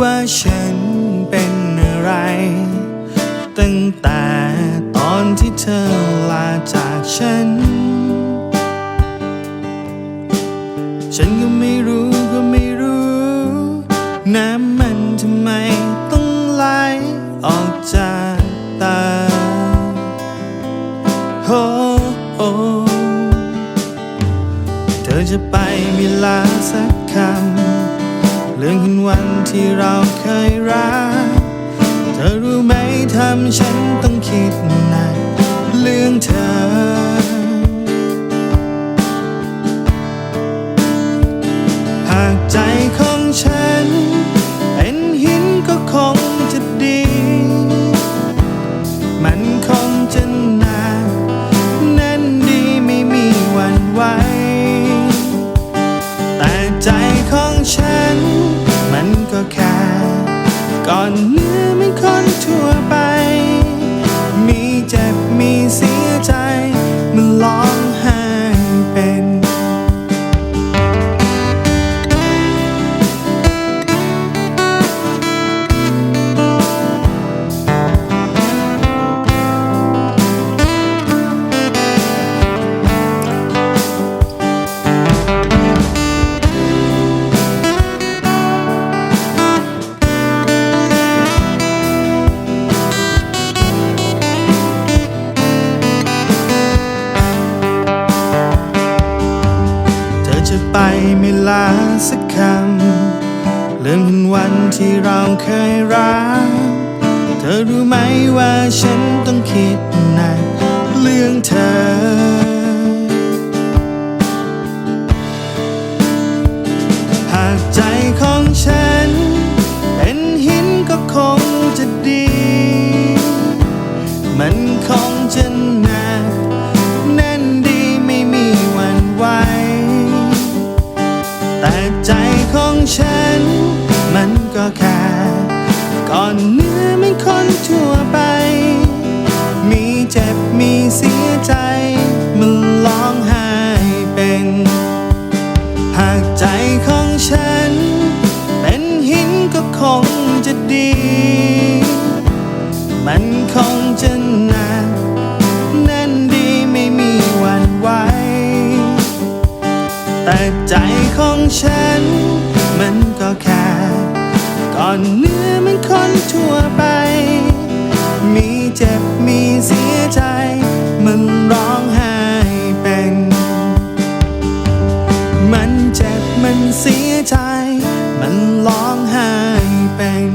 ว่าฉันเป็นอะไร ตั้งแต่ตอนที่เธอลาจากฉัน ฉันก็ไม่รู้ก็ไม่รู้ น้ำมันทำไมต้องไหลออกจากตาโอ้โอเธอจะไปมีลาสักคำ เรื่องคืนวันที่เราเคยรัก เธอรู้ไหมทำฉันต้องคิดหนักเรื่องเธอ หากใจของฉัน เป็นหินก็คงจะดี มันคงจะหนาแน่นดีไม่มีวันไหวแต่ใจของฉัน มันก็แค่ก่อนเนื้อ ที่เราเคยรัก เธอรู้ไหมว่าฉันต้องคิดหนักเรื่องเธอหากใจ ดี มันคงจะนานแน่นดีไม่มีวันไหวแต่ใจของฉัน มันก็แค่ก่อนเนื้อมันคนทั่วไป มีเจ็บมีเสียใจ มันร้องไห้เป็น มันเจ็บมันเสียใจ มันร้องไห้เป็น